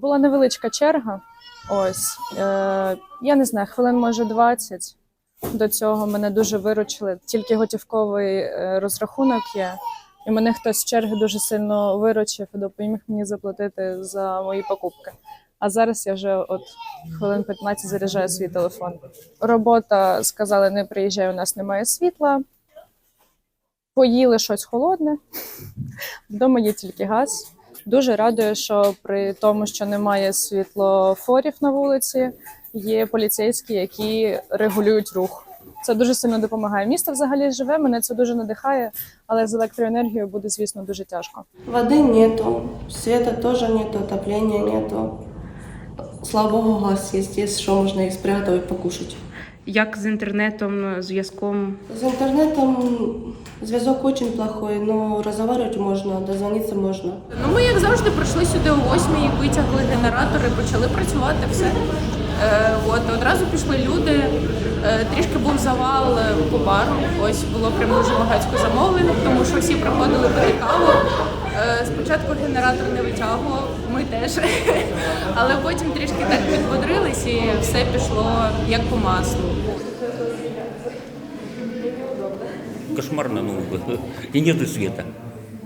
Була невеличка черга. Ось. Е, я не знаю, хвилин може 20. До цього мене дуже виручили. Тільки готівковий е, розрахунок є. І мене хтось з черги дуже сильно виручив і допоміг мені заплатити за мої покупки. А зараз я вже от хвилин 15 заряджаю свій телефон. Робота сказали, не приїжджай, у нас немає світла. Поїли щось холодне. Вдома є тільки газ. Дуже радує, що при тому, що немає світлофорів на вулиці, є поліцейські, які регулюють рух. Це дуже сильно допомагає. Місто взагалі живе, мене це дуже надихає, але з електроенергією буде, звісно, дуже тяжко. Воды нету, света тоже нету, отопления нету. Слава богу, газ есть, есть что можно и спрятать, и покушать. Як з інтернетом, зв'язком? С интернетом зв'язок очень плохой, но разговаривать можно, дозвониться можно. Ну, ми, як завжди, прийшли сюди о 8 витягли генератори, почали працювати все. Е, от одразу пішли люди. Е, трішки був завал е, по бару. Ось було прям дуже багатько замовлень, тому що всі приходили пити каву. Е, спочатку генератор не витягував, ми теж. Але потім трішки так підбодрились і все пішло як по маслу. кошмарно, ну, и нету света.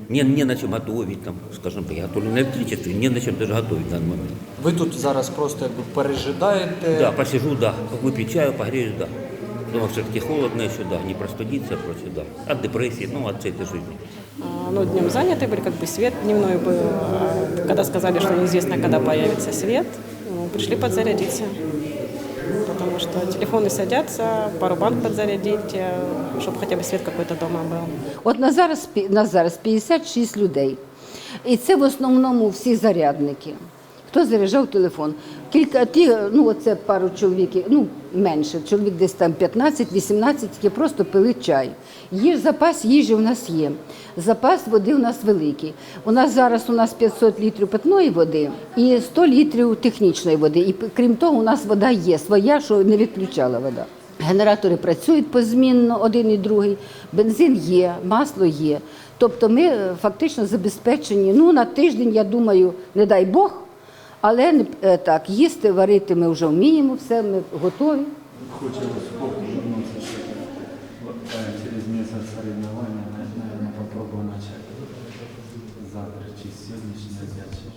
Не, не на чем готовить, там, скажем так, я готовлю на электричестве, не на чем даже готовить в данный момент. Ви тут зараз просто якби пережидаєте. Да, посижу, да, выпью чаю, погреюсь, да. Дома все-таки холодно еще, да, не простудиться, прочее, да. От депрессии, ну, от всей этой жизни. А, Ну, днем заняты были, как бы свет дневной был. А Когда сказали, что неизвестно, когда появится свет, ну, пришли подзарядиться. Потому что телефоны садятся, пару банк подзарядить, чтобы хотя бы свет какой-то дома был. От на зараз, пі- на зараз 56 людей. І це в основному всі зарядники. Хто заряджав телефон? Кілька ті, ну оце пару чоловіків, ну менше, чоловік десь там 15-18, які просто пили чай. Є запас їжі у нас є. Запас води у нас великий. У нас зараз у нас 500 літрів питної води і 100 літрів технічної води. І крім того, у нас вода є своя, що не відключала вода. Генератори працюють позмінно, один і другий, бензин є, масло є. Тобто ми е, фактично забезпечені ну, на тиждень, я думаю, не дай Бог, але е, так, їсти, варити ми вже вміємо, все, ми готові. Хочемо спорту вернутися через місяць соревновання, мабуть, спробуємо почати завтра чи сьогоднішнього дня.